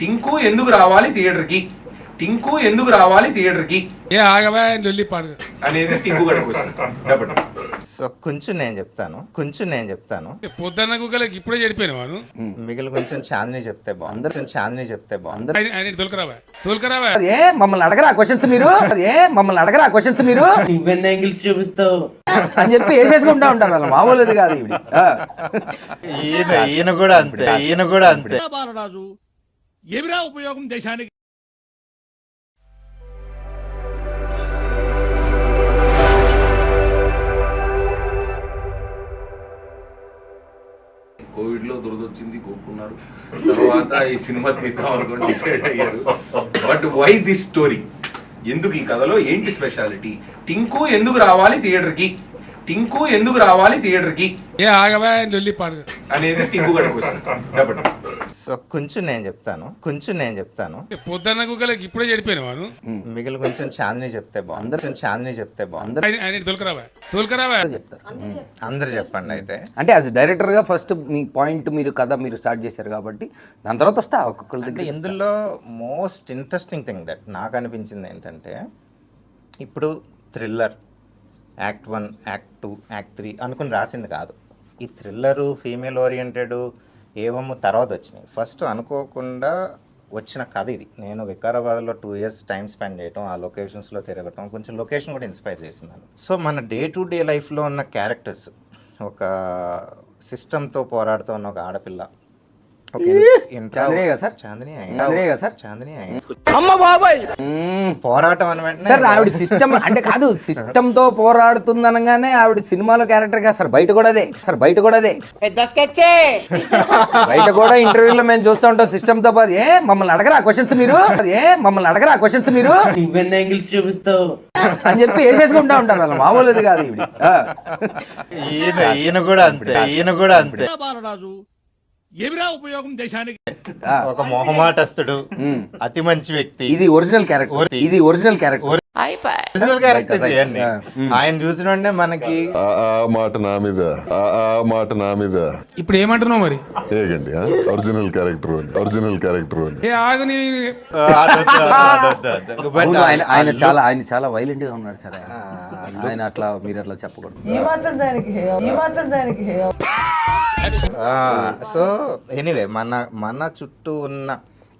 టింకు ఎందుకు రావాలి థియేటర్కి? టింకు ఎందుకు రావాలి థియేటర్కి? ఏ ఆగవా లొల్లి పాడు అనేది టింకు చెప్పండి. సో కొంచెం నేను చెప్తాను కొంచెం నేను చెప్తాను. పొద్దున్న గుగ్గలకి ఇప్పుడే చెడిపోయిన వాను మిగిలిన కొంచెం చాందిని చెప్తే బాగుంది కొంచెం చాందిని చెప్తే బాగుంది ఆయన- ఆయన తొలకరావా? తొలకరావా? ఏ మమ్మల్ని అడగరా క్వశ్చన్స్ మీరు? ఏ మమ్మల్ని అడగరా క్వశ్చన్స్ మీరు? నువ్వెన్ని యాంగిల్స్ చూపిస్తావు? అని చెప్పి వేసేసుకుంటా ఉంటారు వాళ్ళు. మామూలుది కాదు ఇవి ఈయన ఈయన కూడా అంతే ఈయన కూడా అంతే. ఏమిరా ఉపయోగం దేశానికి? కోవిడ్లో దురదొచ్చింది కొట్టుకున్నారు తర్వాత ఈ సినిమా తీద్దాం అనుకోని డిసైడ్ అయ్యారు. But why this story? ఎందుకు ఈ కథలో? ఏంటి స్పెషాలిటీ? టింకు ఎందుకు రావాలి థియేటర్కి? టింకు ఎందుకు రావాలి థియేటర్కి? ఏ ఆగవా లొల్లి పాడు అనేది టింకు గడ క్వశ్చన్. చెప్పండి. సో కొంచెం నేను చెప్తాను కొంచెం నేను చెప్తాను. పొద్దున్న గుగ్గలకి ఇప్పుడే చెడిపోయిన వాను మిగిలిన కొంచెం చాందిని చెప్తే బాగుంది కొంచెం చాందిని చెప్తే బాగుంది ఆయన- ఆయన తొలకరావా? తొలకరావా? చెప్తారు. అందరు చెప్పండి అయితే. అంటే యాజ్ డైరెక్టర్గా ఫస్ట్ మీ పాయింట్ మీరు కథ మీరు స్టార్ట్ చేశారు కాబట్టి దాని తర్వాత వస్తా ఒక్కొక్కరి అంటే దగ్గర ఇందులో మోస్ట్ ఇంట్రెస్టింగ్ థింగ్ దట్ నాకు అనిపించింది ఏంటంటే ఇప్పుడు thriller act one act two act three అనుకుని రాసింది కాదు. ఈ థ్రిల్లరు ఫీమేల్ ఓరియంటెడ్ ఏవము తర్వాత వచ్చినాయి ఫస్ట్ అనుకోకుండా వచ్చిన కథ ఇది. నేను వికారాబాద్లో టూ ఇయర్స్ టైం స్పెండ్ చేయటం ఆ లొకేషన్స్లో తిరగటం కొంచెం లొకేషన్ కూడా ఇన్స్పైర్ చేసింది సో మన డే టు డే లైఫ్లో ఉన్న క్యారెక్టర్స్ ఒక సిస్టంతో పోరాడుతున్న ఒక ఆడపిల్ల ఆవిడ సిస్టమ్ అంటే కాదు సిస్టమ్తో పోరాడుతుంది అనగానే ఆవిడ సినిమాలో క్యారెక్టర్ కాదు సార్ బయట కూడా అదే. సార్ బయట కూడా అదే. బయట కూడా ఇంటర్వ్యూలో మేము చూస్తూ ఉంటాం సిస్టమ్తో పాటు. ఏ మమ్మల్ని అడగరా క్వశ్చన్స్ మీరు? ఏ మమ్మల్ని అడగరా క్వశ్చన్స్ మీరు? నువ్వెన్ని యాంగిల్స్ చూపిస్తావు? అని చెప్పి వేసేసుకుంటా ఉంటారు వాళ్ళు. మామూలుది కాదు ఇవి ఈయన ఈయన కూడా అంతే ఈయన కూడా అంతే. బాలరాజు ఏమిరా ఉపయోగం దేశానికి? ఒక మొహమాటస్తుడు అతి మంచి వ్యక్తి. ఇది ఒరిజినల్ క్యారెక్టర్ ఇది ఒరిజినల్ క్యారెక్టర్ ఒరిజినల్ క్యారెక్టర్స్ ఇవన్నీ ఆయన చూసిన మనకి మాట నా మీద ఆ మాట నా మీద. ఇప్పుడు ఏమంటున్నావు మరి? ఏగండి ఆ? ఒరిజినల్ క్యారెక్టర్ ఒరిజినల్ క్యారెక్టర్ ఆయన చాలా ఆయన చాలా వైలెంట్గా ఉన్నాడు సార్. ఆయన. అట్లా మీరు అట్లా చెప్పకూడదు. ఈ మాత్రం దానికి హే- ఈ మాత్రం దానికి హే- సో ఎనీవే మన మన చుట్టూ ఉన్న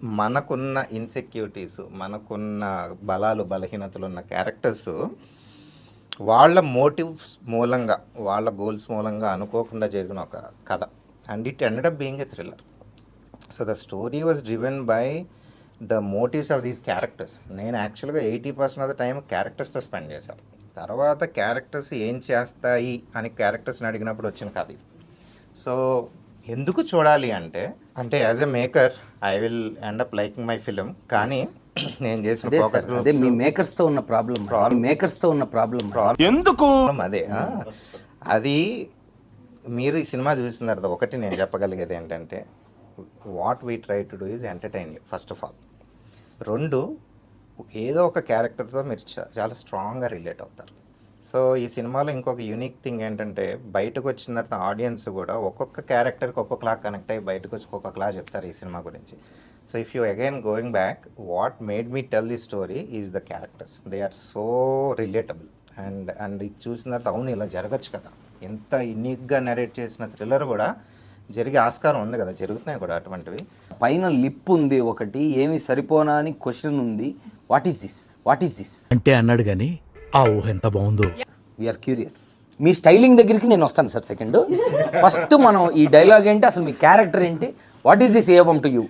మనకున్న ఇన్సెక్యూరిటీస్ మనకున్న బలాలు బలహీనతలు ఉన్న క్యారెక్టర్స్ వాళ్ళ మోటివ్స్ మూలంగా వాళ్ళ గోల్స్ మూలంగా అనుకోకుండా జరిగిన ఒక కథ. And it ended up being a thriller so the story was driven by the motives of these characters నేను యాక్చువల్గా eighty percent of the time క్యారెక్టర్స్తో spend చేశాను. తర్వాత క్యారెక్టర్స్ ఏం చేస్తాయి అని క్యారెక్టర్స్ని అడిగినప్పుడు వచ్చిన కథ ఇది. సో ఎందుకు చూడాలి అంటే అంటే as a maker I will end up liking my film కానీ నేను చేసిన అదే ఫోకస్ అదే మీ మేకర్స్తో ఉన్న ప్రాబ్లం మేకర్స్తో ఉన్న ప్రాబ్లం ప్రాబ్లం అదే ఆ. అది మీరు ఈ సినిమా చూసిన తర్వాత ఒకటి నేను చెప్పగలిగేది ఏంటంటే what we try to do is entertain you first of all రెండు ఏదో ఒక క్యారెక్టర్తో మీరు చాలా స్ట్రాంగ్గా రిలేట్ అవుతారు. సో ఈ సినిమాలో ఇంకొక యూనిక్ థింగ్ ఏంటంటే బయటకు వచ్చిన తర్వాత ఆడియన్స్ కూడా ఒక్కొక్క క్యారెక్టర్కి ఒక్కొక్కలా కనెక్ట్ అయ్యి బయటకు వచ్చి ఒక్కొక్కలా చెప్తారు ఈ సినిమా గురించి. So if you again going back what made me tell the story is the characters. They are so relatable. And and ఇది చూసిన తర్వాత అవును ఇలా జరగచ్చు కదా. ఎంత యూనిక్గా నరేట్ చేసిన థ్రిల్లర్ కూడా జరిగే ఆస్కారం ఉంది కదా జరుగుతున్నాయి కూడా అటువంటివి. పైన లిప్ ఉంది ఒకటి ఏమి సరిపోనా అని క్వశ్చన్ ఉంది. What is this what is this అంటే అన్నాడు గాని ఆ ఊహ ఎంత బాగుందో. వీఆర్ క్యూరియస్ మీ స్టైలింగ్ దగ్గరికి నేను వస్తాను సార్ సెకండ్. ఫస్ట్ మనం ఈ డైలాగ్ ఏంటి అసలు మీ క్యారెక్టర్ ఏంటి? What is this even to you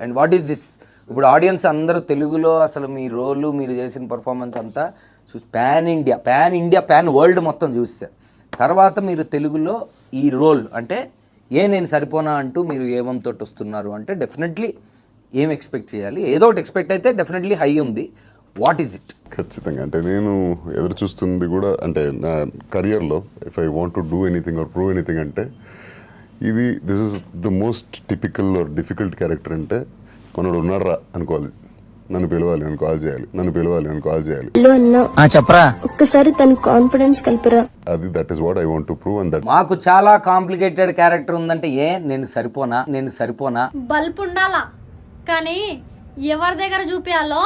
and what is this ఇప్పుడు ఆడియన్స్ అందరూ తెలుగులో అసలు మీ రోలు మీరు చేసిన పర్ఫార్మెన్స్ అంతా చూసి pan India pan India pan world మొత్తం చూస్తారు. తర్వాత మీరు తెలుగులో ఈ రోల్ అంటే ఏ నేను సరిపోనా అంటూ మీరు ఏమంతో వస్తున్నారు అంటే డెఫినెట్లీ ఏం ఎక్స్పెక్ట్ చేయాలి? ఏదో ఒకటి ఎక్స్పెక్ట్ అయితే డెఫినెట్లీ హై ఉంది. వాట్ ఈజ్ ఇట్ ఖచ్చితంగా. అంటే నేను ఎదురు చూస్తుంది కూడా అంటే నా కెరియర్లో if I want to do anything or prove anything అంటే ఇది this is the most typical or difficult character అంటే మనోడు ఉన్నారా అనుకోవాలి. నన్ను పిలవాలి నేను కాల్ చేయాలి నన్ను పిలవాలి నేను కాల్ చేయాలి. హలో చెప్పరా. ఒక్కసారి తన కాన్ఫిడెన్స్ కలిపరా. అది that is what I want to prove and that మాకు చాలా కాంప్లికేటెడ్ క్యారెక్టర్ ఉందంటే ఏ నేను సరిపోనా నేను సరిపోనా? బల్బ్ ఉండాలా? కానీ ఎవరి దగ్గర చూపించాలో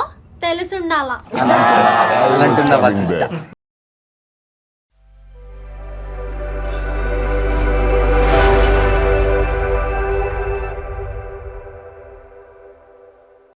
తెలిసి ఉండాలా? వశిష్ట